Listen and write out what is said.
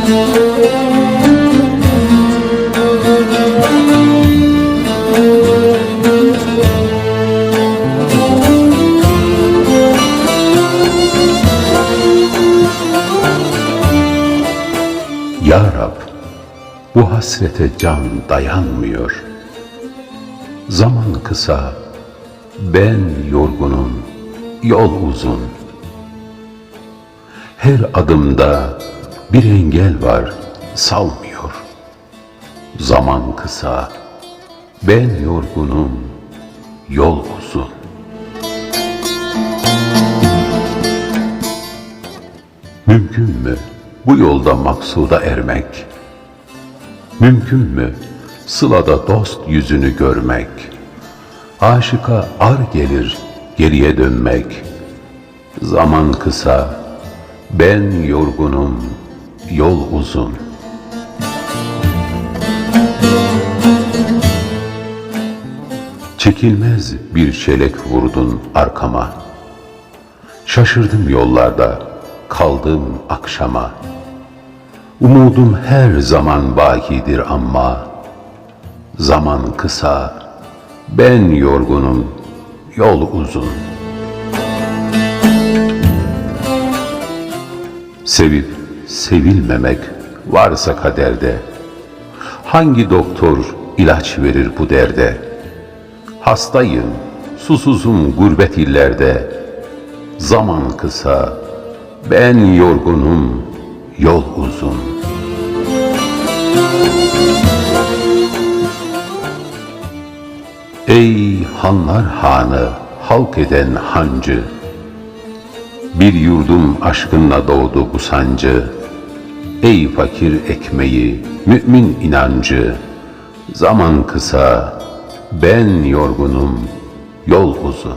Ya Rab, bu hasrete can dayanmıyor. Zaman kısa, ben yorgunum, yol uzun. Her adımda bir engel var, salmıyor. Zaman kısa, ben yorgunum, yol uzun. Mümkün mü bu yolda maksuda ermek? Mümkün mü sılada dost yüzünü görmek? Aşıka ar gelir geriye dönmek. Zaman kısa, ben yorgunum, yol uzun. Çekilmez bir çelek vurdun arkama. Şaşırdım yollarda, kaldım akşama. Umudum her zaman bakidir ama zaman kısa, ben yorgunum, yol uzun. Sevip sevilmemek varsa kaderde, hangi doktor ilaç verir bu derde? Hastayım, susuzum gurbet illerde, zaman kısa, ben yorgunum, yol uzun. Ey hanlar hanı, halk eden hancı, bir yurdum aşkınla doğdu bu sancı. Ey fakir ekmeği, mümin inancı, zaman kısa, ben yorgunum, yol uzun.